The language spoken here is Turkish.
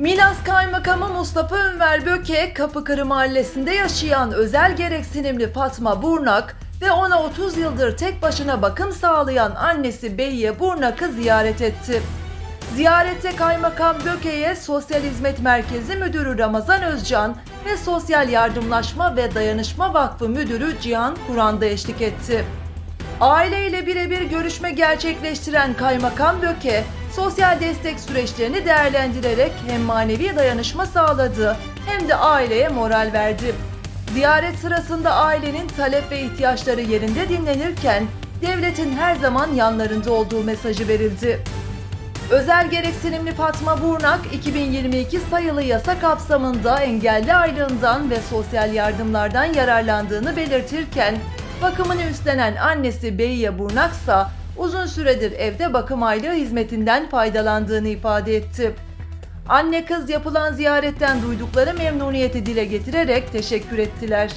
Milas Kaymakamı Mustafa Ünver Böke, Kapıkırı Mahallesi'nde yaşayan özel gereksinimli Fatma Burnak ve ona 30 yıldır tek başına bakım sağlayan annesi Beyye Burnak'ı ziyaret etti. Ziyarette Kaymakam Böke'ye Sosyal Hizmet Merkezi Müdürü Ramazan Özcan ve Sosyal Yardımlaşma ve Dayanışma Vakfı Müdürü Cihan Kur'an da eşlik etti. Aileyle birebir görüşme gerçekleştiren Kaymakam Böke, sosyal destek süreçlerini değerlendirerek hem manevi dayanışma sağladı hem de aileye moral verdi. Ziyaret sırasında ailenin talep ve ihtiyaçları yerinde dinlenirken devletin her zaman yanlarında olduğu mesajı verildi. Özel gereksinimli Fatma Burnak 2022 sayılı yasa kapsamında engelli aylığından ve sosyal yardımlardan yararlandığını belirtirken bakımını üstlenen annesi Beyye Burnaksa uzun süredir evde bakım aylığı hizmetinden faydalandığını ifade etti. Anne kız yapılan ziyaretten duydukları memnuniyeti dile getirerek teşekkür ettiler.